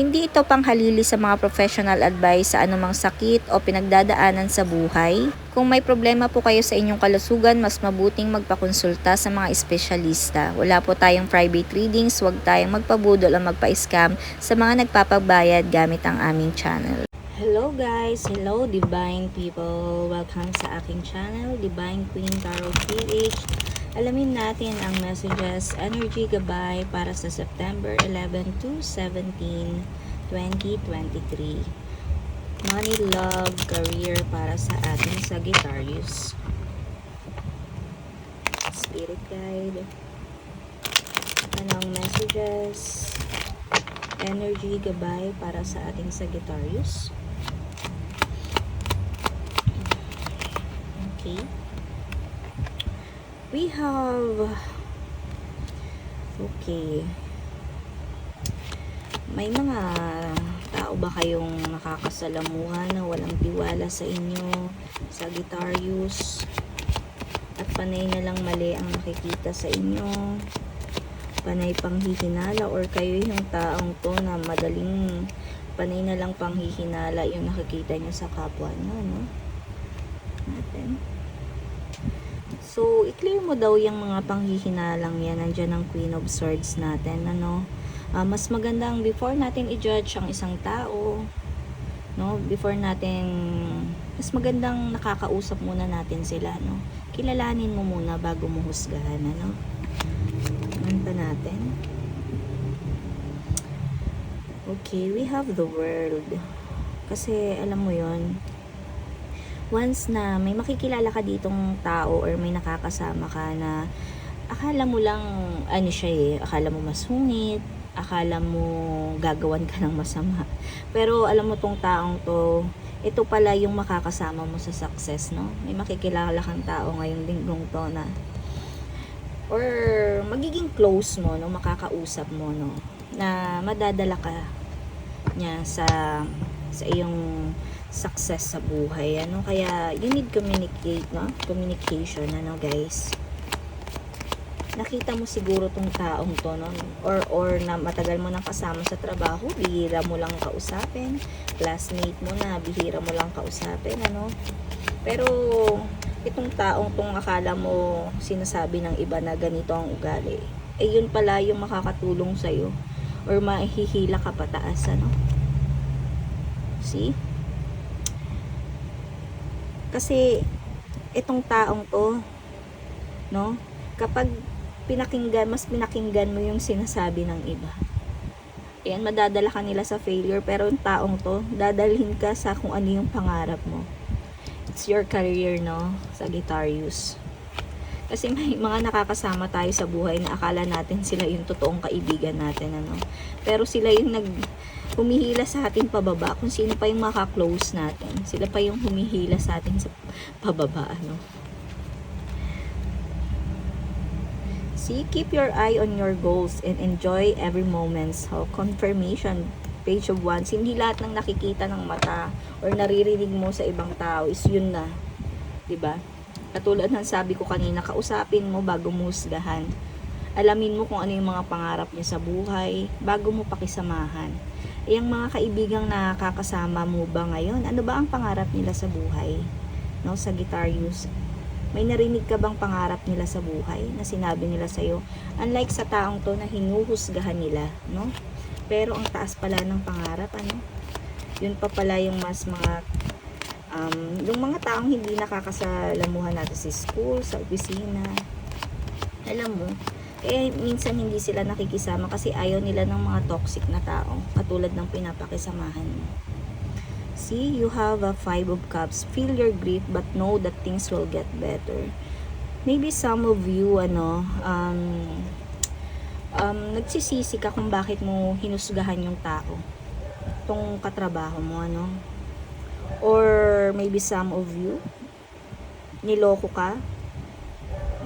Hindi ito panghalili sa mga professional advice sa anumang sakit o pinagdadaanan sa buhay. Kung may problema po kayo sa inyong kalusugan, mas mabuting magpakonsulta sa mga espesyalista. Wala po tayong private readings, huwag tayong magpabudol o magpa-scam sa mga nagpapagbayad gamit ang aming channel. Hello guys! Hello Divine People! Welcome sa aking channel, Divine Queen Tarot PH. Alamin natin ang messages, energy gabay para sa September 11 to 17, 2023. Money, love, career para sa ating Sagittarius. Spirit guide. Anong messages? Energy gabay para sa ating Sagittarius. Okay. We have Okay. May mga tao ba kayong nakakasalamuha na walang tiwala sa inyo, Sagittarius? At panay na lang mali ang nakikita sa inyo. Panay panghihinala or kayo yung taong to na madaling panay na lang panghihinala yung nakikita nyo sa kapwa nyo, no? Natin. So, i-clear mo daw yung mga panghihinalang yan. Nandiyan ang Queen of Swords natin, ano? Ah, mas magandang before natin i-judge ang isang tao, no? Before natin, mas magandang nakakausap muna natin sila, no? Kilalanin mo muna bago mo husgahan, ano? Ano natin? Okay, we have the world. Kasi, alam mo yon once na may makikilala ka ditong tao or may nakakasama ka na akala mo lang ano siya eh, akala mo masungit, akala mo gagawan ka ng masama. Pero alam mo tong taong to, ito pala yung makakasama mo sa success, no? May makikilala kang tao ngayong linggong to na or magiging close mo, no? Makakausap mo, no? Na madadala ka niya sa sa iyong success sa buhay. Ano? Kaya, you need communicate, no? Communication, ano guys? Nakita mo siguro tong taong to, no? Or, or na matagal mo nang kasama sa trabaho, bihira mo lang kausapin. Classmate mo na, bihira mo lang kausapin, ano? Pero, itong taong tong akala mo sinasabi ng iba na ganito ang ugali, eh yun pala yung makakatulong sa'yo or mahihila ka pataas, ano? See? Kasi itong taong to, no? Kapag pinakinggan, mas pinakinggan mo yung sinasabi ng iba. Ayan, madadala ka nila sa failure, pero yung taong to, dadalhin ka sa kung ano yung pangarap mo. It's your career, no? Sagittarius. Kasi may mga nakakasama tayo sa buhay na akala natin sila yung totoong kaibigan natin, ano? Pero sila yung nag humihila sa atin pababa kung sino pa yung maka-close natin. Sila pa yung humihila sa atin sa pababa, ano. See, keep your eye on your goals and enjoy every moment. So, confirmation, page of wands. Hindi lahat ng nakikita ng mata or naririnig mo sa ibang tao is yun na. 'di ba? Katulad ng sabi ko kanina, kausapin mo bago mo husgahan. Alamin mo kung ano yung mga pangarap niya sa buhay bago mo pakisamahan. Yung mga kaibigang nakakasama mo ba ngayon, ano ba ang pangarap nila sa buhay? No, Sagittarius, may narinig ka bang pangarap nila sa buhay na sinabi nila sa iyo? Unlike sa taong to na hinuhusgahan nila, no? Pero ang taas pala ng pangarap, ano? Yun pa pala yung mas mga um, yung mga taong hindi nakakasalamuhan natin sa school, sa opisina. Alam mo, eh minsan hindi sila nakikisama kasi ayaw nila ng mga toxic na tao katulad ng pinapakisamahan mo. See, you have a five of cups. Feel your grief but know that things will get better. Maybe some of you, ano, um, um, nagsisisi ka kung bakit mo hinusgahan yung tao. Itong katrabaho mo, ano. Or maybe some of you, niloko ka.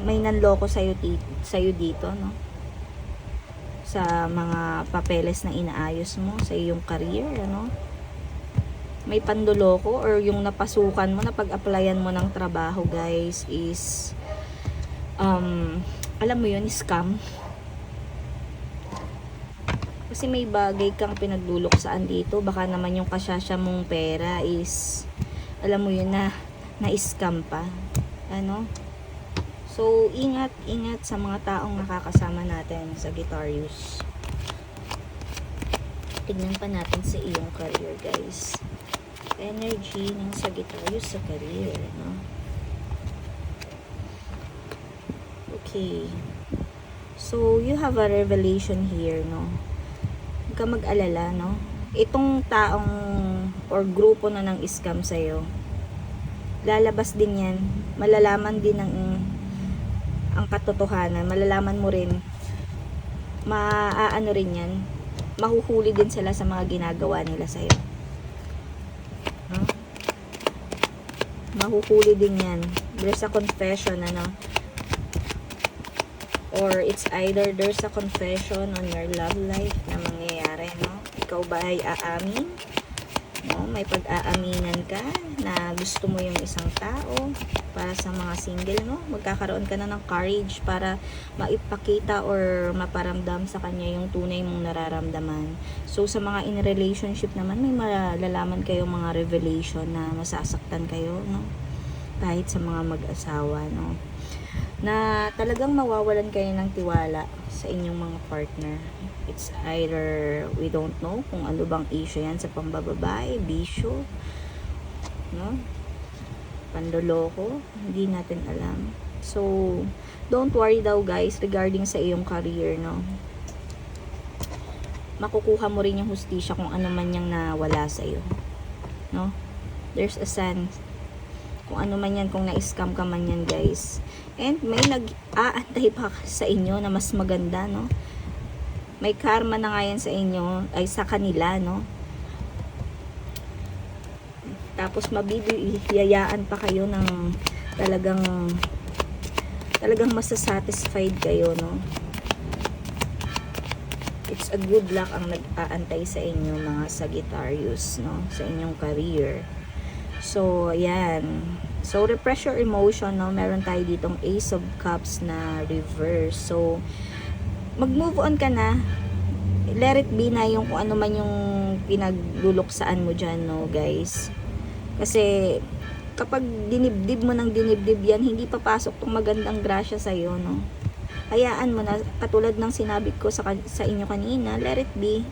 May nanloko sa'yo, sa'yo dito, no? Sa mga papeles na inaayos mo, sa iyong career, ano? may panduloko or yung napasukan mo na pag-applyan mo ng trabaho guys is um, alam mo yun, scam kasi may bagay kang pinagduluksaan dito baka naman yung kasyasya mong pera is alam mo yun na na-scam pa ano so ingat ingat sa mga taong nakakasama natin sa Guitarius tignan pa natin sa iyong career guys energy ng Sagittarius sa career, no? Okay. So, you have a revelation here, no? Huwag ka mag-alala, no? Itong taong or grupo na ng scam sa'yo, lalabas din yan. Malalaman din ng ang katotohanan. Malalaman mo rin maaano rin yan. Mahuhuli din sila sa mga ginagawa nila sa'yo. No? Mahuhuli din yan. There's a confession, ano? Or it's either there's a confession on your love life na mangyayari, no? Ikaw ba ay aamin? No? May pag-aaminan ka na gusto mo yung isang tao para sa mga single, no? Magkakaroon ka na ng courage para maipakita or maparamdam sa kanya yung tunay mong nararamdaman. So, sa mga in relationship naman, may malalaman kayong mga revelation na masasaktan kayo, no? Kahit sa mga mag-asawa, no? Na talagang mawawalan kayo ng tiwala sa inyong mga partner. It's either we don't know kung ano bang issue yan sa pambababae, bisyo, no? Pandoloko, hindi natin alam. So, don't worry daw guys regarding sa iyong career, no? makukuha mo rin yung hustisya kung ano man yung nawala sa iyo. No? There's a sense kung ano man yan, kung na-scam ka man yan, guys. And may nag-aantay pa sa inyo na mas maganda, no? May karma na nga yan sa inyo, ay sa kanila, no? Tapos mabibiyayaan pa kayo ng talagang talagang masasatisfied kayo, no? it's a good luck ang nag-aantay sa inyo mga Sagittarius no sa inyong career so ayan. So repress your emotion no? Meron tayo ditong ace of cups na reverse. So mag-move on ka na. Let it be na yung kung ano man yung pinagluluksaan mo dyan no guys. Kasi kapag dinibdib mo ng dinibdib yan hindi papasok tong magandang grasya sa'yo no? Hayaan mo na, katulad ng sinabi ko sa, sa inyo kanina, let it be.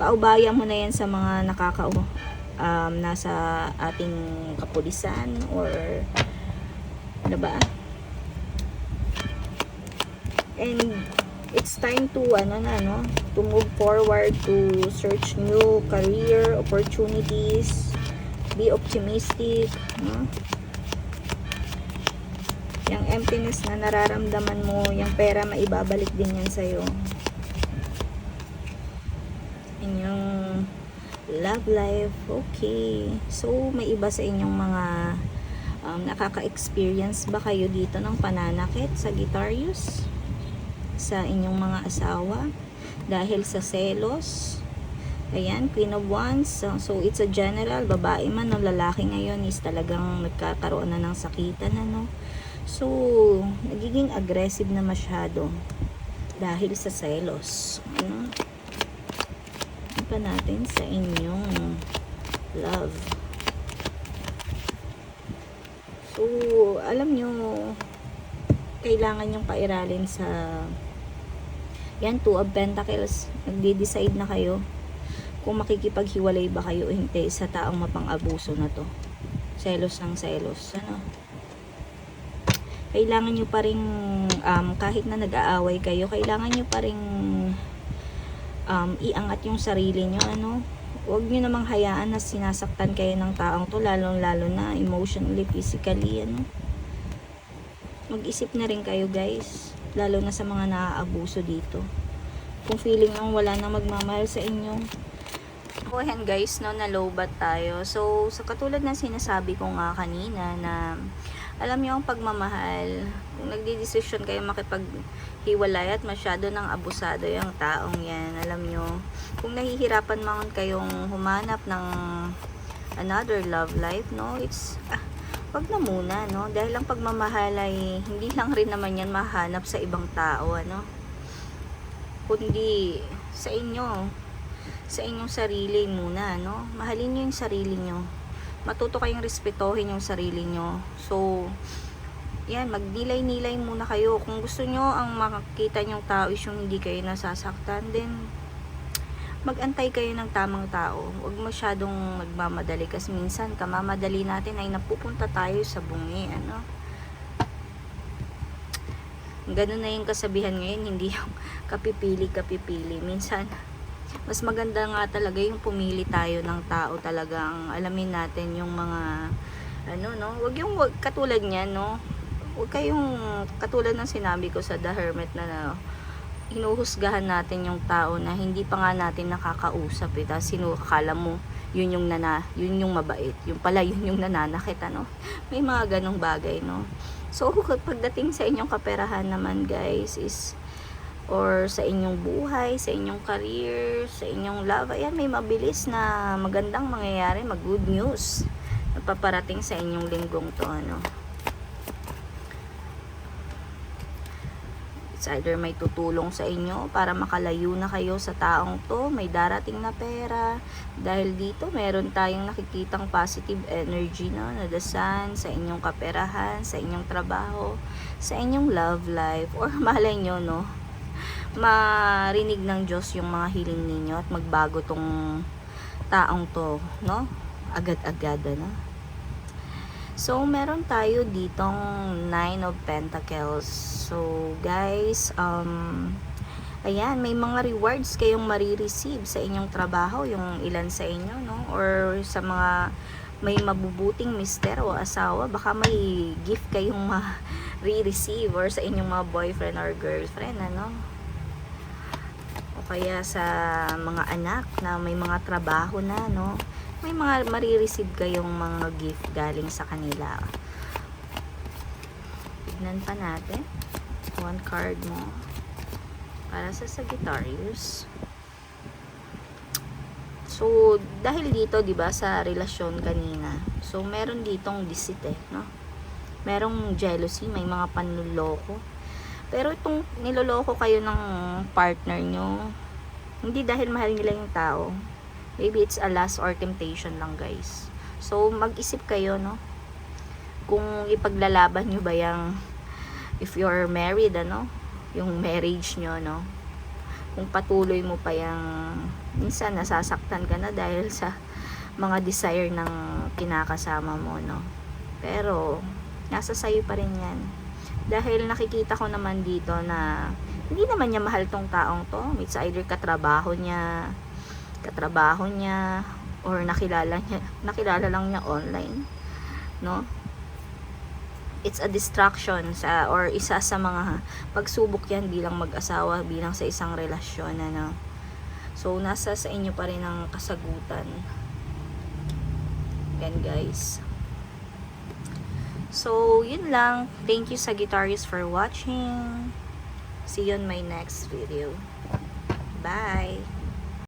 Paubayan mo na yan sa mga nakaka um, nasa ating kapulisan or ano ba? And it's time to ano na no, to move forward to search new career opportunities. Be optimistic, no? yung emptiness na nararamdaman mo, yung pera maibabalik din yan sa'yo. Inyong love life, okay. So, may iba sa inyong mga um, nakaka-experience ba kayo dito ng pananakit sa Guitarius? Sa inyong mga asawa? Dahil sa selos? Ayan, Queen of Wands. So, so, it's a general, babae man o lalaki ngayon is talagang nagkakaroon na ng sakitan, ano? So, nagiging aggressive na masyado dahil sa selos. Ano? Pa natin sa inyong love. So, alam nyo, kailangan yung pairalin sa yan, two of pentacles. Nagde-decide na kayo kung makikipaghiwalay ba kayo hindi sa taong mapang-abuso na to. Selos ng selos. Ano? kailangan nyo pa rin, um, kahit na nag-aaway kayo, kailangan nyo pa rin um, iangat yung sarili nyo, ano? huwag nyo namang hayaan na sinasaktan kayo ng taong to, lalong lalo na emotionally, physically, ano. Mag-isip na rin kayo guys, lalo na sa mga naaabuso dito. Kung feeling nyo wala na magmamahal sa inyo, So, ayan guys, no, na low tayo. So, sa katulad ng sinasabi ko nga kanina na alam niyo ang pagmamahal, kung nagdidesisyon kayo makipaghiwalay at masyado ng abusado yung taong yan, alam niyo, kung nahihirapan man kayong humanap ng another love life, no, it's, ah, wag na muna, no, dahil ang pagmamahal ay hindi lang rin naman yan mahanap sa ibang tao, ano, kundi sa inyo, sa inyong sarili muna, no? Mahalin nyo yung sarili nyo. Matuto kayong respetohin yung sarili nyo. So, yan, magnilay-nilay muna kayo. Kung gusto nyo ang makakita nyong tao is yung hindi kayo nasasaktan, then magantay kayo ng tamang tao. Huwag masyadong magmamadali kasi minsan kamamadali natin ay napupunta tayo sa bungi, ano? Ganun na yung kasabihan ngayon, hindi yung kapipili-kapipili. Minsan, mas maganda nga talaga yung pumili tayo ng tao talagang alamin natin yung mga ano no? Wag yung wag, katulad niyan no? Wag kayong katulad ng sinabi ko sa The Hermit na no, hinuhusgahan natin yung tao na hindi pa nga natin nakakausap eh. Tapos sinukala mo yun yung nana yun yung mabait. Yung pala yun yung nananakit ano? May mga ganong bagay no? So pagdating sa inyong kaperahan naman guys is or sa inyong buhay, sa inyong career, sa inyong love, ayan may mabilis na magandang mangyayari, mag good news na paparating sa inyong linggong to ano. It's either may tutulong sa inyo para makalayo na kayo sa taong to, may darating na pera. Dahil dito, meron tayong nakikitang positive energy no, na the sun, sa inyong kaperahan, sa inyong trabaho, sa inyong love life, or malay nyo, no, marinig ng Diyos yung mga hiling ninyo at magbago tong taong to, no? Agad-agad, ano? So, meron tayo ditong Nine of Pentacles. So, guys, um, ayan, may mga rewards kayong marireceive sa inyong trabaho, yung ilan sa inyo, no? Or sa mga may mabubuting mister o asawa, baka may gift kayong ma-receive or sa inyong mga boyfriend or girlfriend, ano? Kaya sa mga anak na may mga trabaho na, no? May mga marireceive kayong mga gift galing sa kanila. Tignan pa natin. One card mo. Para sa Sagittarius. So, dahil dito, 'di ba, sa relasyon kanina. So, meron ditong deceit eh, no? Merong jealousy, may mga panluloko pero itong niloloko kayo ng partner nyo, hindi dahil mahal nila yung tao. Maybe it's a lust or temptation lang guys. So mag-isip kayo no. Kung ipaglalaban nyo ba yung if you're married ano, yung marriage nyo no. Kung patuloy mo pa yung minsan nasasaktan ka na dahil sa mga desire ng kinakasama mo no. Pero nasa sayo pa rin yan dahil nakikita ko naman dito na hindi naman niya mahal tong taong to. It's either katrabaho niya, katrabaho niya, or nakilala niya, nakilala lang niya online. No? It's a distraction sa, or isa sa mga pagsubok yan bilang mag-asawa, bilang sa isang relasyon. Ano? So, nasa sa inyo pa rin ang kasagutan. Yan guys. So, yun lang. Thank you Sagittarius for watching. See you on my next video. Bye!